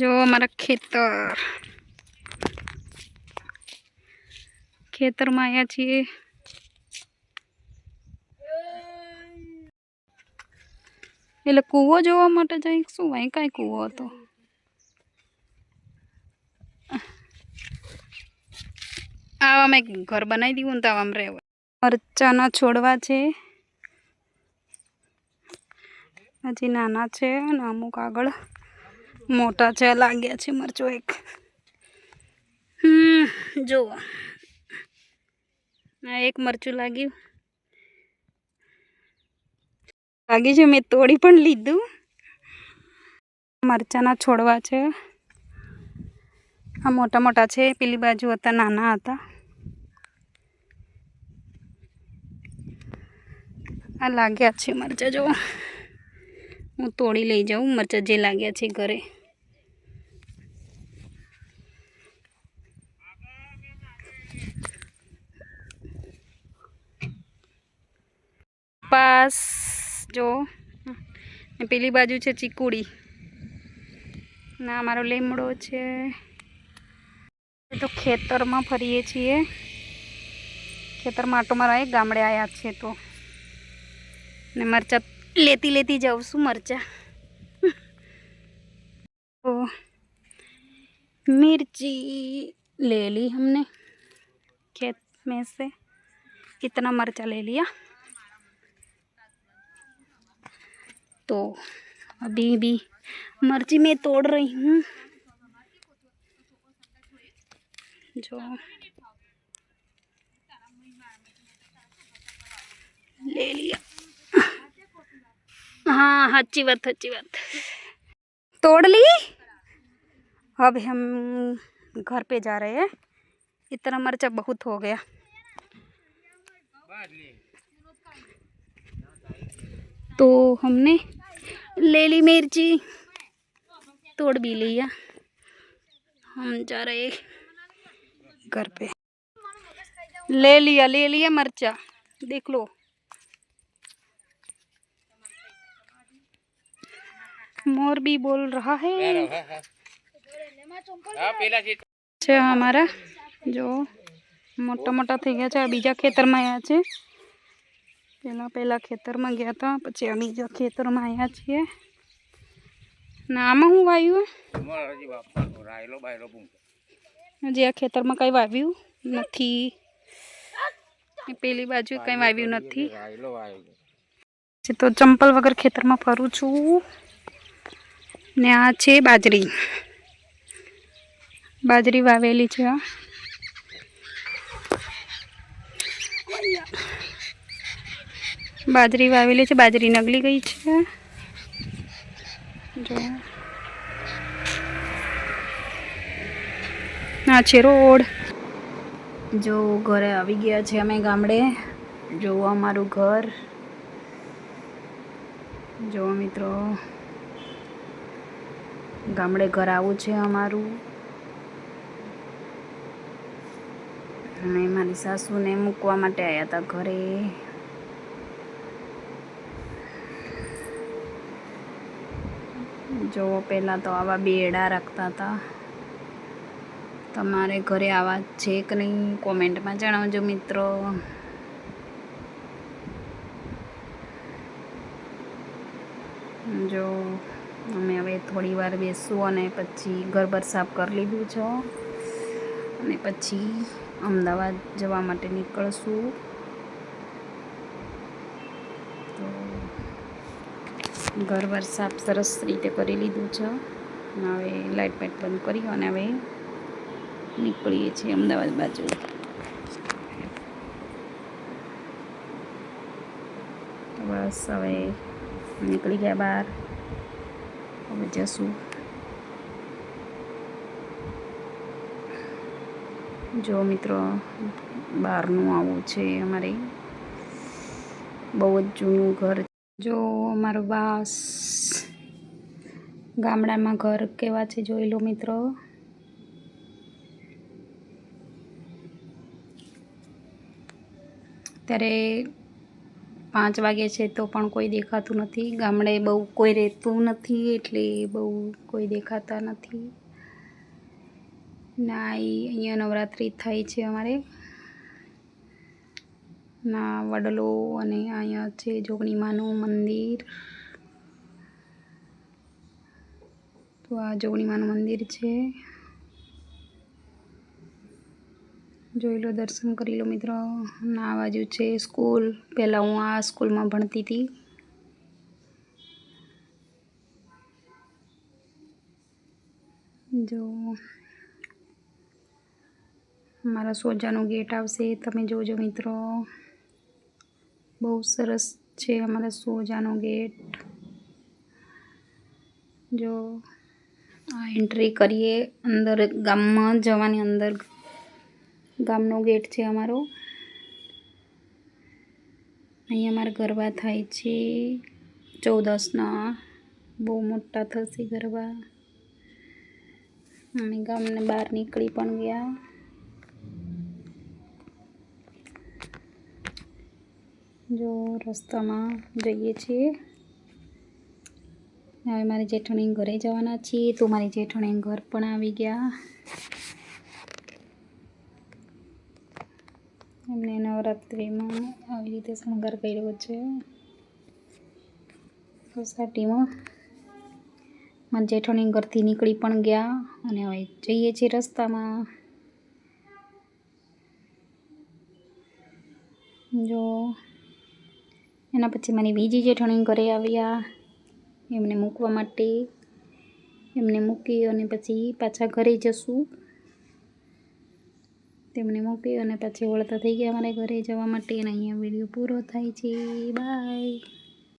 જો અમારા ખેતર. ખેતરમાં આવ્યા છીએ. એટલે કૂવો જોવા માટે જઈ શું? ભાઈ કાંઈ કૂવો હતો. આવા મેં ઘર બનાવી દીધું ને તો આવામાં રહેવા. મરચાના છોડવા છે. હજી નાના છે અને અમુક આગળ. મોટા છે લાગ્યા છે મરચો એક. હમ, જુઓ. એક મરચું લાગ્યું. લાગ્યું છે મેં તોડી પણ લીધું. મરચાના છોડવા છે. આ મોટા મોટા છે, પેલી બાજુ હતા, નાના હતા. આ લાગ્યા છે મરચા જો હું તોડી લઈ જાઉં, મરચાં જે લાગ્યા છે ઘરે. પાસ, જો. પેલી બાજુ છે ચીકુડી. ના અમારો લીમડો છે. તો ખેતરમાં ફરીએ છીએ. ખેતરમાં આટો મારા ગામડે આવ્યા છે તો. ને મરચા લેતી લેતી જાઉં છું મરચા तो मिर्ची ले ली हमने खेत में से इतना मरचा ले लिया तो अभी भी मिर्ची मैं तोड़ रही हूँ जो ले लिया हाँ अच्छी बात अच्छी बात। तोड़ ली? अब हम घर पे जा रहे हैं। इतना मरचा बहुत हो गया। तो हमने ले ली मिर्ची। तोड़ भी लिया। हम जा रहे घर पे। ले लिया ले लिया मरचा। देख लो। मोर भी बोल रहा है છે અમારા જો મોટા મોટા થઈ ગયા છે આ બીજા ખેતરમાં આવ્યા છે પહેલાં પહેલાં ખેતરમાં ગયા હતા પછી આ બીજા ખેતરમાં આવ્યા છીએ ને આમાં હું વાવ્યું હજી આ ખેતરમાં કંઈ વાવ્યું નથી એ પેલી બાજુ કંઈ વાવ્યું નથી છે તો ચંપલ વગર ખેતરમાં ફરું છું ને આ છે બાજરી. બાજરી વાવેલી છે આ. બાજરી વાવેલી છે, બાજરી નગલી ગઈ છે. જો. આ છે રોડ. જો ઘરે આવી ગયા છે અમે ગામડે. જો અમારું ઘર. જો મિત્રો ગામડે ઘર આવું છે અમારું. અને મારી સાસુને મૂકવા માટે આવ્યા હતા ઘરે. જો પહેલાં તો આવા બેડા રાખતા હતા તમારે ઘરે આવા છે કે નહીં, કોમેન્ટમાં જણાવજો મિત્રો. જો અમે હવે થોડી વાર બેસું અને પછી ગરબર સાફ કરી લીધું છે. અને પછી અમદાવાદ જવા માટે નીકળશું. તો ઘરબર સાફ સરસ રીતે કરી લીધું છે. હવે લાઇટ પાઇટ બંધ કરી અને હવે નીકળીએ છીએ અમદાવાદ બાજુ. બસ હવે નીકળી ગયા બહાર. હવે જો મિત્રો, બહારનું આવું છે અમારે. બહુ જ જૂનું ઘર. જો અમારું બાસ ગામડામાં ઘર કેવા છે જોઈ લો મિત્રો. ત્યારે પાંચ વાગે છે તો પણ કોઈ દેખાતું નથી. ગામડે બહુ કોઈ રહેતું નથી, એટલે બહુ કોઈ દેખાતા નથી. ના અહીંયા નવરાત્રિ થાય છે અમારે. ના, વડલો અને અહીંયા છે જોગણીમાનું મંદિર. તો આ જોગણીમાનું મંદિર છે. જોઈ લો, દર્શન કરી લો મિત્રો. ના બાજુ છે સ્કૂલ. પહેલાં હું આ સ્કૂલમાં ભણતી હતી. જો, મારા સોજાનો ગેટ આવશે. તમે જોજો મિત્રો. બહુ સરસ છે અમારા સોજાનો ગેટ. જો, આ એન્ટ્રી કરીએ અંદર ગામમાં જવાની અંદર. ગામનો ગેટ છે અમારો. અહીં અમારા ગરબા થાય છે. ચૌદસના બહુ મોટા થશે ગરબા. અમે ગામને બહાર નીકળી પણ ગયા. જો રસ્તામાં જઈએ છીએ. હવે મારી જેઠાણી ઘરે જવાના છીએ. તો મારી જેઠાણી ઘર પણ આવી ગયા. એમને નવરાત્રિમાં આવી રીતે શણગાર કર્યો છે. સોસાયટીમાં મારા જેઠોની ઘરથી નીકળી પણ ગયા અને હવે જઈએ છીએ રસ્તામાં. જો એના પછી મારી બીજી જેઠાણી ઘરે આવ્યા એમને મૂકવા માટે. એમને મૂકી અને પછી પાછા ઘરે જશું. તેમને મૂકી અને પછી વળતા થઈ ગયા અમારે ઘરે જવા માટે. અને અહીંયા વીડિયો પૂરો થાય છે. બાય.